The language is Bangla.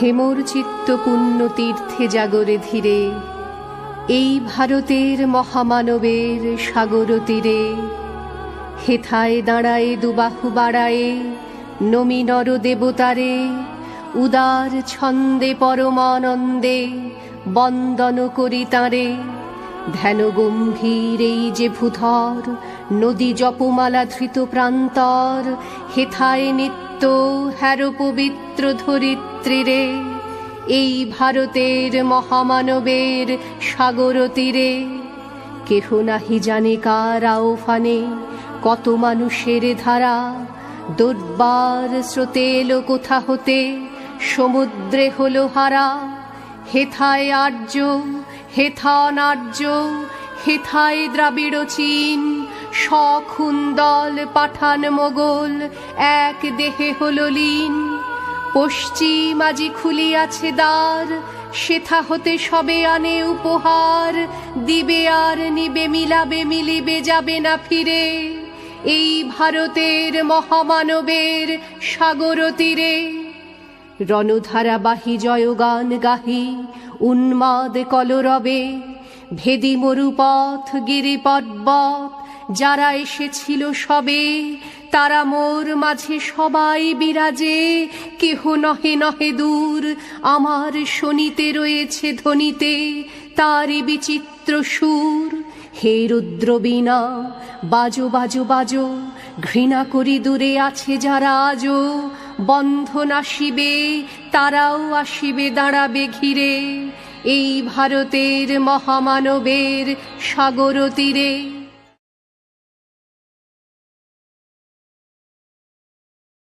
হেমর চিত্ত পুণ্য তীর্থে জাগরে ধীরে, এই ভারতের মহামানবের সাগর তীরে। হেথায় দাঁড়ায় দুবাহু বাড়ায়ে নমি নর দেবতারে উদার ছন্দে পরমানন্দে বন্দন করি তাঁরে। ধ্যান গম্ভীর এই যে ভূধর, নদী জপমালা ধৃত প্রান্তর, হেথায় নিত্য হ্যারো পবিত্র ধরিত্রীরে, এই ভারতের মহামানবের সাগর তীরে। কেহ নাহি জানে কার আওফানে কত মানুষের ধারা, দুর্বার স্রোতে এলো কোথা হতে, সমুদ্রে হলো হারা, হেথায় আর্য হেথা নার্য হেথায় দ্রাবিড় চীন সখুন্দল পাঠান মোগল, এক দেহে হলো লীন। পশ্চিম আজি খুলিয়াছে দ্বার, সেথা হতে সবে আনে উপহার, দিবে আর নিবে, মিলাবে, মিলিবে, যাবে না ফিরে। এই ভারতের মহামানবের সাগর তীরে। রণধারা বাহি জয়গান গাহি উন্মাদ কলরবে, ভেদি মরুপথ গিরি পর্বত, যারা এসেছিল সবে, তারা মোর মাঝে সবাই বিরাজে, কেহ নহে নহে দূর, আমার শনিতে রয়েছে ধ্বনিতে, তারই বিচিত্র সুর। হে রুদ্র বীণা, বাজো বাজো বাজো, ঘৃণা করি দূরে আছে যারা আজও বন্ধন আসিবে তারাও আসিবে দাঁড়াবে ঘিরে। এই ভারতের মহামানবের সাগর তীরে।